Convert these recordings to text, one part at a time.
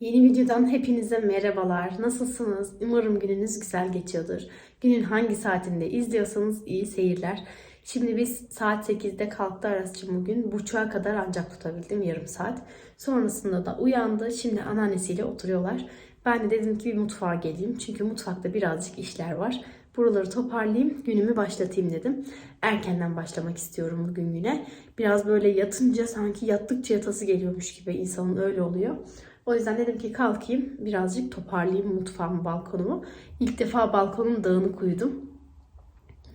Yeni videodan hepinize merhabalar. Nasılsınız? Umarım gününüz güzel geçiyordur. Günün hangi saatinde izliyorsanız iyi seyirler. Şimdi biz saat 8'de kalktı Aras'cığım bugün. Buçuğa kadar ancak tutabildim yarım saat. Sonrasında da uyandı. Şimdi anneannesiyle oturuyorlar. Ben de dedim ki bir mutfağa geleyim. Çünkü mutfakta birazcık işler var. Buraları toparlayayım, günümü başlatayım dedim. Erkenden başlamak istiyorum bugün güne. Biraz böyle yatınca sanki yattıkça yatası geliyormuş gibi insanın öyle oluyor. O yüzden dedim ki kalkayım birazcık toparlayayım mutfağımı, balkonumu. İlk defa balkonum dağınık uyudum.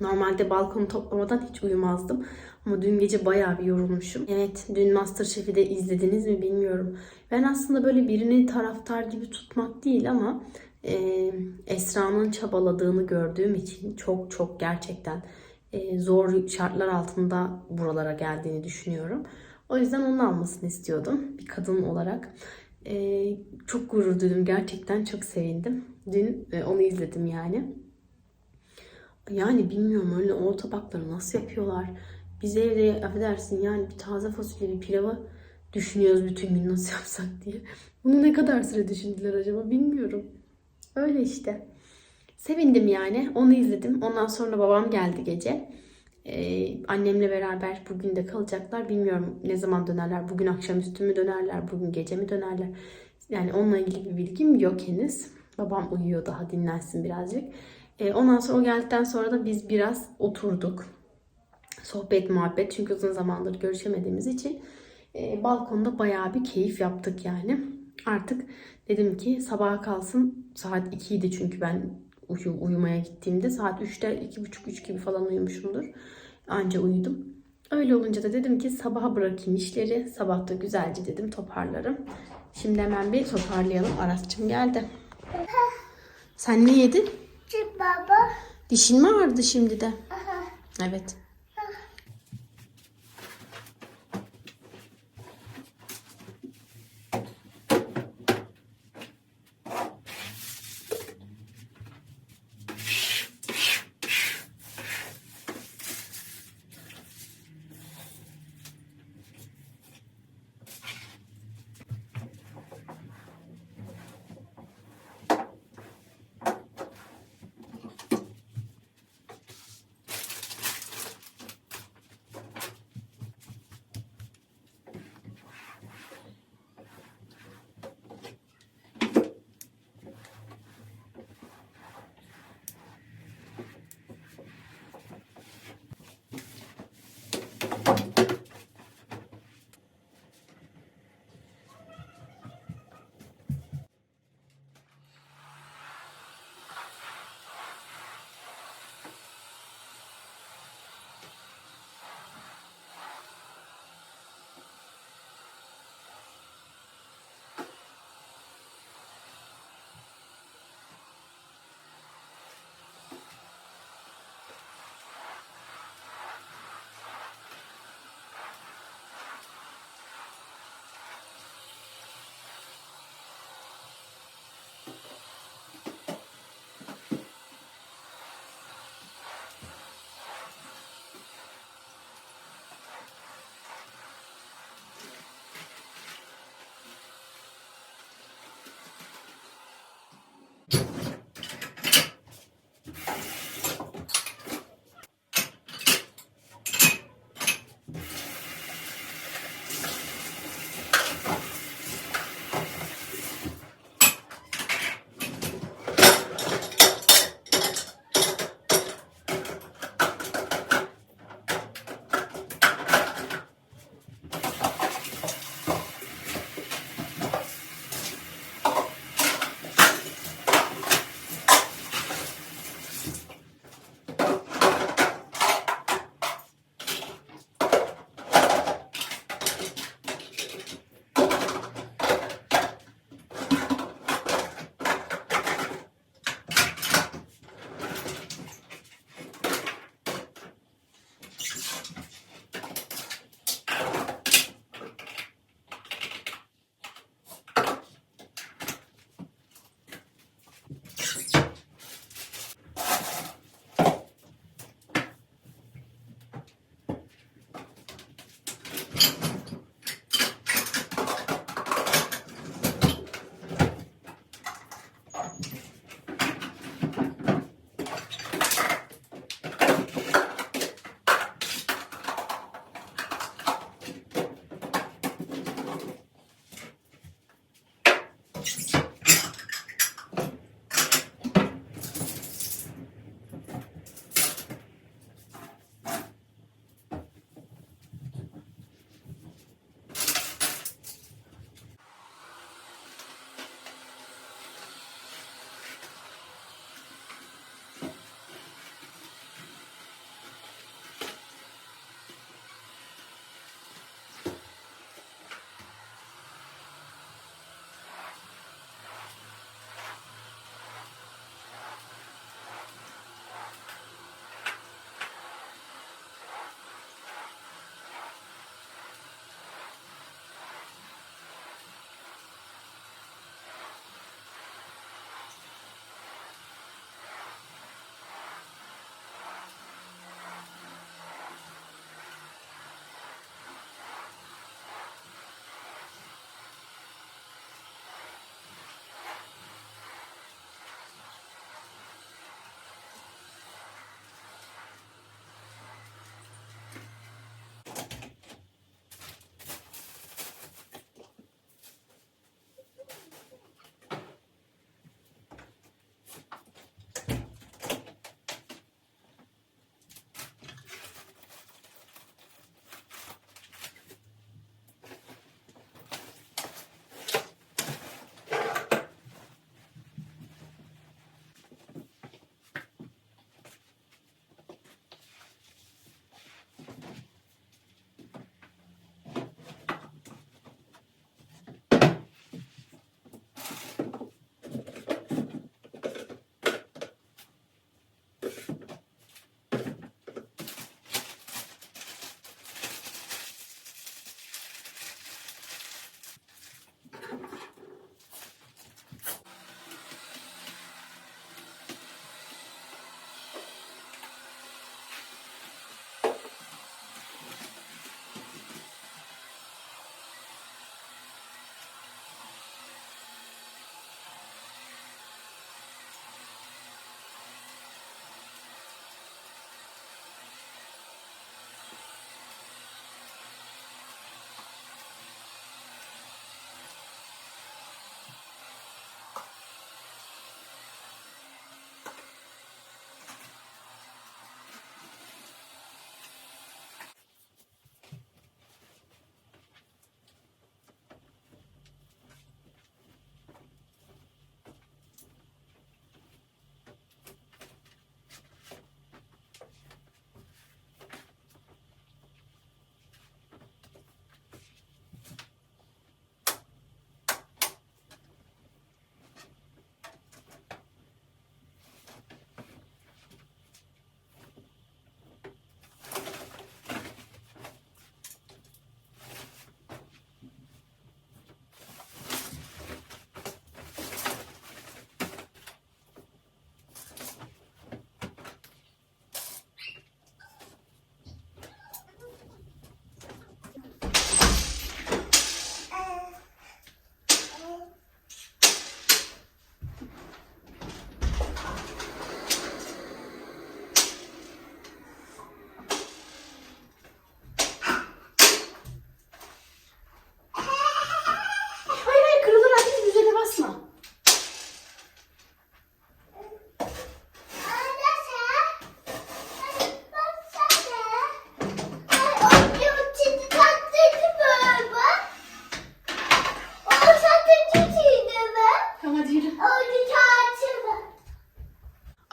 Normalde balkonu toplamadan hiç uyumazdım. Ama dün gece bayağı bir yorulmuşum. Evet dün Masterchef'i de izlediniz mi bilmiyorum. Ben aslında böyle birini taraftar gibi tutmak değil ama e, Esra'nın çabaladığını gördüğüm için çok çok gerçekten e, zor şartlar altında buralara geldiğini düşünüyorum. O yüzden onun almasını istiyordum bir kadın olarak. E, çok gurur duydum gerçekten çok sevindim. Dün e, onu izledim yani. Yani bilmiyorum öyle o tabakları nasıl yapıyorlar. Biz evde affedersin yani bir taze fasulye bir pilavı düşünüyoruz bütün gün nasıl yapsak diye. Bunu ne kadar süre düşündüler acaba bilmiyorum. Öyle işte. Sevindim yani. Onu izledim. Ondan sonra babam geldi gece. Ee, annemle beraber bugün de kalacaklar. Bilmiyorum ne zaman dönerler. Bugün akşamüstü mü dönerler? Bugün gece mi dönerler? Yani onunla ilgili bir bilgim yok henüz. Babam uyuyor daha dinlensin birazcık. Ee, ondan sonra o geldikten sonra da biz biraz oturduk. Sohbet muhabbet. Çünkü uzun zamandır görüşemediğimiz için e, balkonda bayağı bir keyif yaptık yani. Artık dedim ki sabaha kalsın. Saat 2 idi çünkü ben uyu, uyumaya gittiğimde. Saat 3'te 2.30-3 gibi falan uyumuşumdur. Anca uyudum. Öyle olunca da dedim ki sabaha bırakayım işleri. Sabah da güzelce dedim toparlarım. Şimdi hemen bir toparlayalım. Arasçım geldi. Sen ne yedin? Baba. Dişin mi ağrıdı şimdi de? Evet.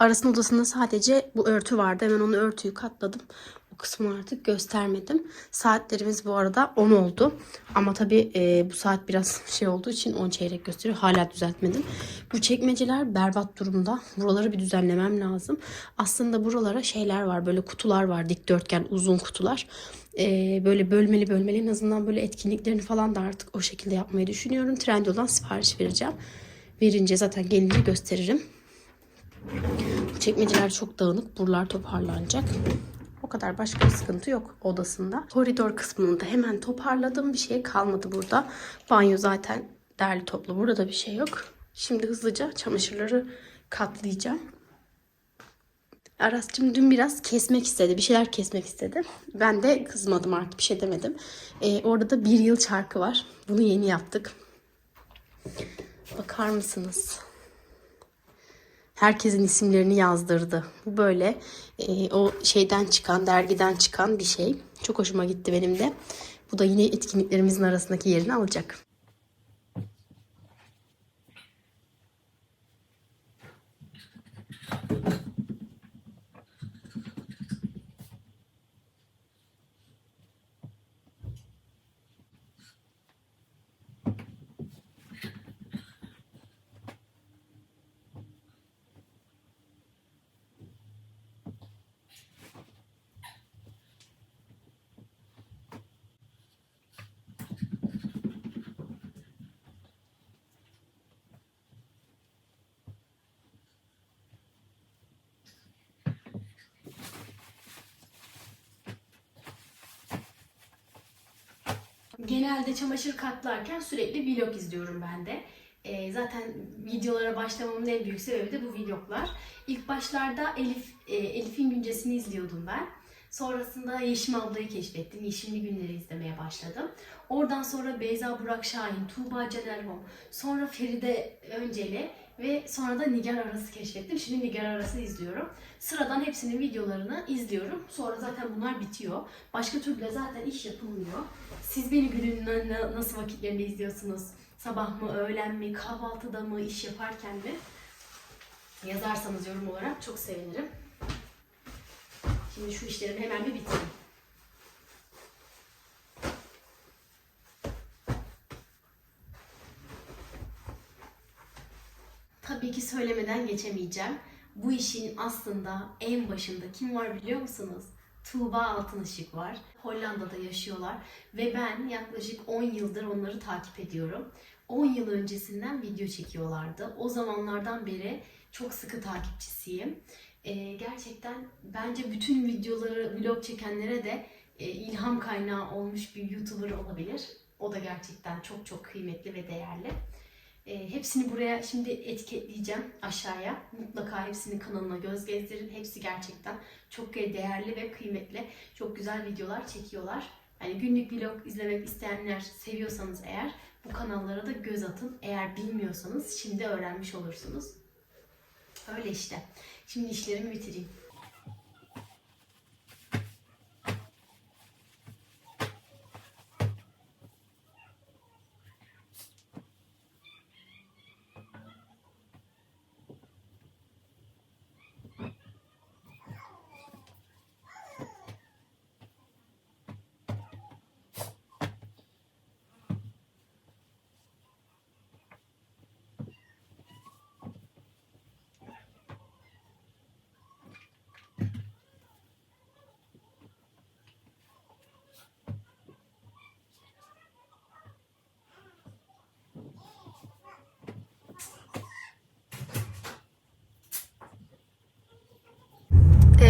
Aras'ın odasında sadece bu örtü vardı. Hemen onu örtüyü katladım. O kısmını artık göstermedim. Saatlerimiz bu arada 10 oldu. Ama tabii e, bu saat biraz şey olduğu için 10 çeyrek gösteriyor. Hala düzeltmedim. Bu çekmeceler berbat durumda. Buraları bir düzenlemem lazım. Aslında buralara şeyler var. Böyle kutular var. Dikdörtgen uzun kutular. E, böyle bölmeli bölmeli en azından böyle etkinliklerini falan da artık o şekilde yapmayı düşünüyorum. Trendyol'dan sipariş vereceğim. Verince zaten gelince gösteririm. Çekmeceler çok dağınık. Buralar toparlanacak. O kadar başka bir sıkıntı yok odasında. Koridor kısmını da hemen toparladım. Bir şey kalmadı burada. Banyo zaten derli toplu. Burada da bir şey yok. Şimdi hızlıca çamaşırları katlayacağım. Aras'cığım dün biraz kesmek istedi. Bir şeyler kesmek istedi. Ben de kızmadım artık bir şey demedim. Ee, orada da bir yıl çarkı var. Bunu yeni yaptık. Bakar mısınız? Herkesin isimlerini yazdırdı. Bu böyle e, o şeyden çıkan, dergiden çıkan bir şey. Çok hoşuma gitti benim de. Bu da yine etkinliklerimizin arasındaki yerini alacak. Genelde çamaşır katlarken sürekli vlog izliyorum ben de. Ee, zaten videolara başlamamın en büyük sebebi de bu vloglar. İlk başlarda Elif e, Elif'in güncesini izliyordum ben. Sonrasında Yeşim ablayı keşfettim. Yeşimli günleri izlemeye başladım. Oradan sonra Beyza Burak Şahin, Tuğba Canerhom, sonra Feride Önceli ve sonra da Nigar Aras'ı keşfettim. Şimdi Nigar Aras'ı izliyorum. Sıradan hepsinin videolarını izliyorum. Sonra zaten bunlar bitiyor. Başka türlü zaten iş yapılmıyor. Siz beni günün na- na- nasıl vakitlerinde izliyorsunuz? Sabah mı, öğlen mi, kahvaltıda mı, iş yaparken mi? Yazarsanız yorum olarak çok sevinirim. Şimdi şu işlerimi hemen bir bitireyim. Tabii ki söylemeden geçemeyeceğim. Bu işin aslında en başında kim var biliyor musunuz? Tuğba Altınışık var. Hollanda'da yaşıyorlar ve ben yaklaşık 10 yıldır onları takip ediyorum. 10 yıl öncesinden video çekiyorlardı. O zamanlardan beri çok sıkı takipçisiyim. Ee, gerçekten bence bütün videoları vlog çekenlere de e, ilham kaynağı olmuş bir YouTuber olabilir. O da gerçekten çok çok kıymetli ve değerli. E, hepsini buraya şimdi etiketleyeceğim aşağıya. Mutlaka hepsinin kanalına göz gezdirin. Hepsi gerçekten çok değerli ve kıymetli. Çok güzel videolar çekiyorlar. Yani günlük vlog izlemek isteyenler seviyorsanız eğer bu kanallara da göz atın. Eğer bilmiyorsanız şimdi öğrenmiş olursunuz. Öyle işte. Şimdi işlerimi bitireyim.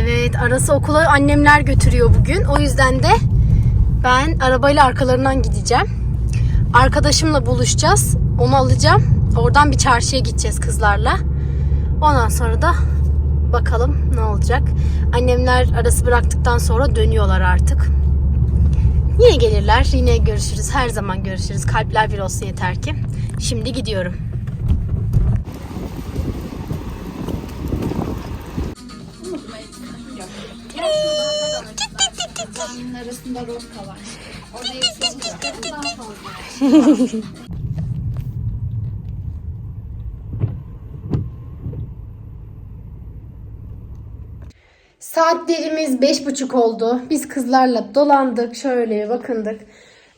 Evet, Aras'ı okula annemler götürüyor bugün. O yüzden de ben arabayla arkalarından gideceğim. Arkadaşımla buluşacağız. Onu alacağım. Oradan bir çarşıya gideceğiz kızlarla. Ondan sonra da bakalım ne olacak. Annemler arası bıraktıktan sonra dönüyorlar artık. Yine gelirler. Yine görüşürüz. Her zaman görüşürüz. Kalpler bir olsun yeter ki. Şimdi gidiyorum. Arasında roka var. Orada yetişecek daha. Saatlerimiz beş buçuk oldu. Biz kızlarla dolandık. Şöyle bakındık.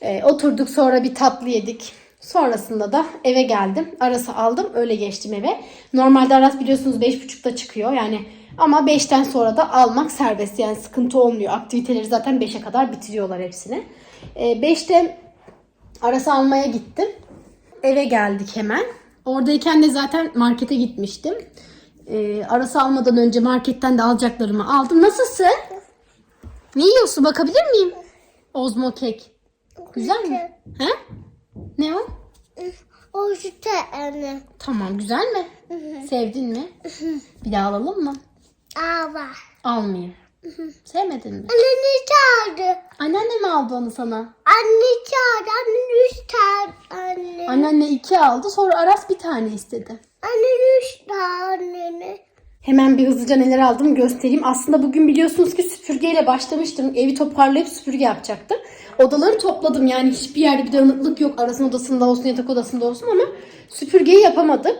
Ee, oturduk sonra bir tatlı yedik. Sonrasında da eve geldim. Aras'ı aldım. Öyle geçtim eve. Normalde Aras biliyorsunuz beş buçukta çıkıyor. Yani ama beşten sonra da almak serbest. Yani sıkıntı olmuyor. Aktiviteleri zaten beşe kadar bitiriyorlar hepsini. Ee, beşte Aras'ı almaya gittim. Eve geldik hemen. Oradayken de zaten markete gitmiştim. Ee, arası almadan önce marketten de alacaklarımı aldım. Nasılsın? Ne yiyorsun bakabilir miyim? Ozmo kek. Güzel mi? He? Ne o? O anne. Tamam güzel mi? Sevdin mi? Bir daha alalım mı? Aa var. Almayayım. Sevmedin mi? Anneni çağırdı. Anneanne mi aldı onu sana? Anne çağırdı. Annen üç tane anne. Anneanne iki aldı sonra Aras bir tane istedi. Annen üç tane. Hemen bir hızlıca neler aldım göstereyim. Aslında bugün biliyorsunuz ki süpürgeyle başlamıştım. Evi toparlayıp süpürge yapacaktım. Odaları topladım yani hiçbir yerde bir dağınıklık yok. Arasın odasında olsun yatak odasında olsun ama süpürgeyi yapamadım.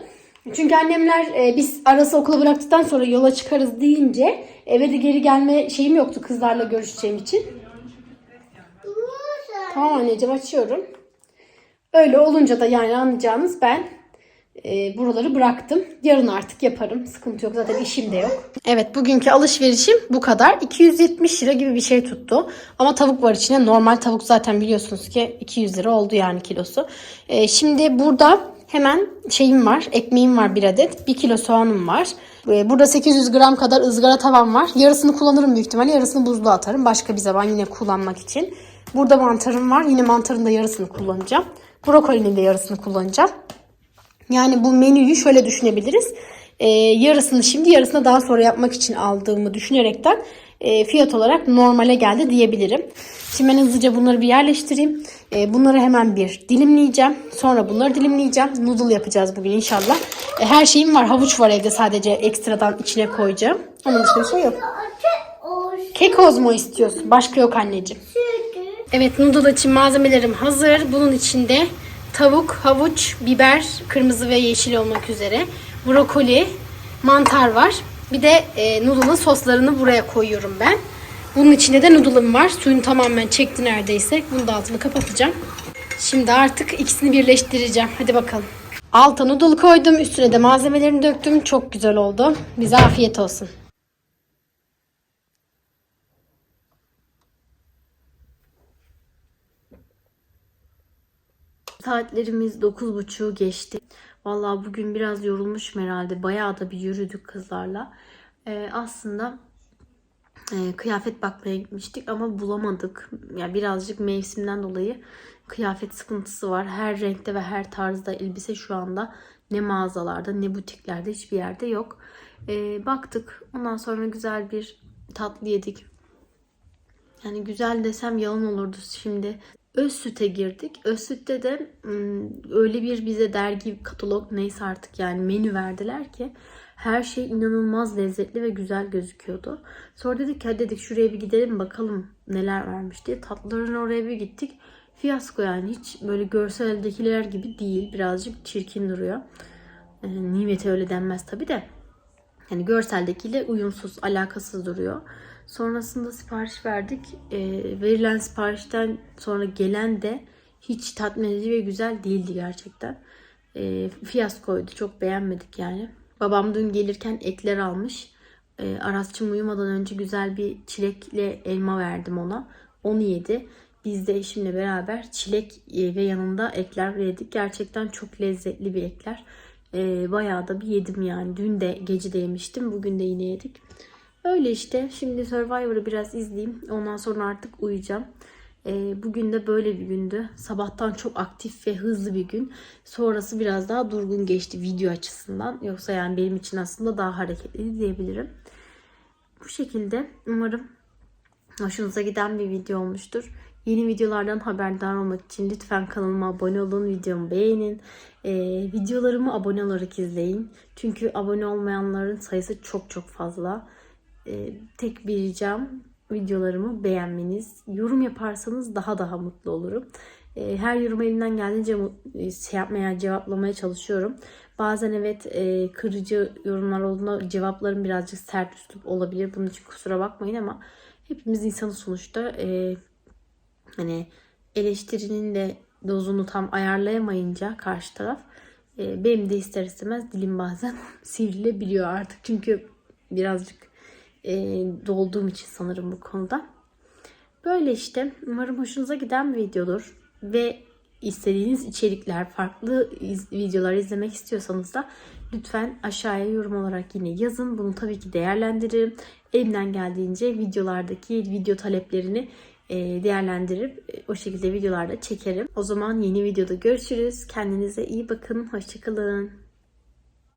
Çünkü annemler e, biz arası okula bıraktıktan sonra yola çıkarız deyince eve de geri gelme şeyim yoktu kızlarla görüşeceğim için. Tamam anneciğim açıyorum. Öyle olunca da yani anlayacağınız ben e, buraları bıraktım. Yarın artık yaparım. Sıkıntı yok. Zaten işim de yok. Evet bugünkü alışverişim bu kadar. 270 lira gibi bir şey tuttu. Ama tavuk var içine. Normal tavuk zaten biliyorsunuz ki 200 lira oldu yani kilosu. E, şimdi burada hemen şeyim var. Ekmeğim var bir adet. 1 kilo soğanım var. E, burada 800 gram kadar ızgara tavam var. Yarısını kullanırım büyük ihtimalle. Yarısını buzluğa atarım. Başka bir zaman yine kullanmak için. Burada mantarım var. Yine mantarın da yarısını kullanacağım. Brokolinin de yarısını kullanacağım. Yani bu menüyü şöyle düşünebiliriz. Ee, yarısını şimdi yarısını daha sonra yapmak için aldığımı düşünerekten e, fiyat olarak normale geldi diyebilirim. Şimdi ben hızlıca bunları bir yerleştireyim. Ee, bunları hemen bir dilimleyeceğim. Sonra bunları dilimleyeceğim. Noodle yapacağız bugün inşallah. E, her şeyim var. Havuç var evde sadece ekstradan içine koyacağım. Onun dışında bir şey yok. Kekoz mu istiyorsun? Başka yok anneciğim. Evet noodle için malzemelerim hazır. Bunun içinde tavuk, havuç, biber, kırmızı ve yeşil olmak üzere, brokoli, mantar var. Bir de e, noodle'ın soslarını buraya koyuyorum ben. Bunun içinde de noodle'ım var. Suyunu tamamen çekti neredeyse. Bunu da altını kapatacağım. Şimdi artık ikisini birleştireceğim. Hadi bakalım. Alta noodle koydum. Üstüne de malzemelerimi döktüm. Çok güzel oldu. Bize afiyet olsun. Saatlerimiz 9.30'u geçti. Vallahi bugün biraz yorulmuşum herhalde. Bayağı da bir yürüdük kızlarla. Ee, aslında e, kıyafet bakmaya gitmiştik ama bulamadık. Yani birazcık mevsimden dolayı kıyafet sıkıntısı var. Her renkte ve her tarzda elbise şu anda ne mağazalarda ne butiklerde hiçbir yerde yok. Ee, baktık. Ondan sonra güzel bir tatlı yedik. Yani güzel desem yalan olurdu şimdi. Öz süte girdik. Öz sütte de öyle bir bize dergi, katalog neyse artık yani menü verdiler ki her şey inanılmaz lezzetli ve güzel gözüküyordu. Sonra dedik ki dedik şuraya bir gidelim bakalım neler vermiş diye. Tatlıların oraya bir gittik. Fiyasko yani hiç böyle görseldekiler gibi değil. Birazcık çirkin duruyor. Ee, nimete öyle denmez tabi de. Yani görseldekiyle uyumsuz, alakasız duruyor. Sonrasında sipariş verdik. Ee, verilen siparişten sonra gelen de hiç tatmin edici ve güzel değildi gerçekten. Ee, fiyaskoydu. Çok beğenmedik yani. Babam dün gelirken ekler almış. Ee, Arasçım uyumadan önce güzel bir çilekle elma verdim ona. Onu yedi. Biz de eşimle beraber çilek e, ve yanında ekler yedik. Gerçekten çok lezzetli bir ekler. Ee, bayağı da bir yedim yani. Dün de gece de yemiştim. Bugün de yine yedik. Öyle işte. Şimdi Survivor'ı biraz izleyeyim. Ondan sonra artık uyuyacağım. Ee, bugün de böyle bir gündü. Sabahtan çok aktif ve hızlı bir gün. Sonrası biraz daha durgun geçti video açısından. Yoksa yani benim için aslında daha hareketli diyebilirim. Bu şekilde umarım hoşunuza giden bir video olmuştur. Yeni videolardan haberdar olmak için lütfen kanalıma abone olun, videomu beğenin. Ee, videolarımı abone olarak izleyin. Çünkü abone olmayanların sayısı çok çok fazla. Ee, tek bir ricam videolarımı beğenmeniz. Yorum yaparsanız daha daha mutlu olurum. E, her yorum elimden geldiğince e, şey yapmaya, cevaplamaya çalışıyorum. Bazen evet e, kırıcı yorumlar olduğunda cevaplarım birazcık sert üslup olabilir. Bunun için kusura bakmayın ama hepimiz insanı sonuçta. E, hani eleştirinin de dozunu tam ayarlayamayınca karşı taraf e, benim de ister istemez dilim bazen sivrilebiliyor artık. Çünkü birazcık e, dolduğum için sanırım bu konuda. Böyle işte. Umarım hoşunuza giden bir videodur. Ve istediğiniz içerikler, farklı iz- videolar izlemek istiyorsanız da lütfen aşağıya yorum olarak yine yazın. Bunu tabii ki değerlendiririm. Elimden geldiğince videolardaki video taleplerini e, değerlendirip e, o şekilde videolarda çekerim. O zaman yeni videoda görüşürüz. Kendinize iyi bakın. Hoşçakalın.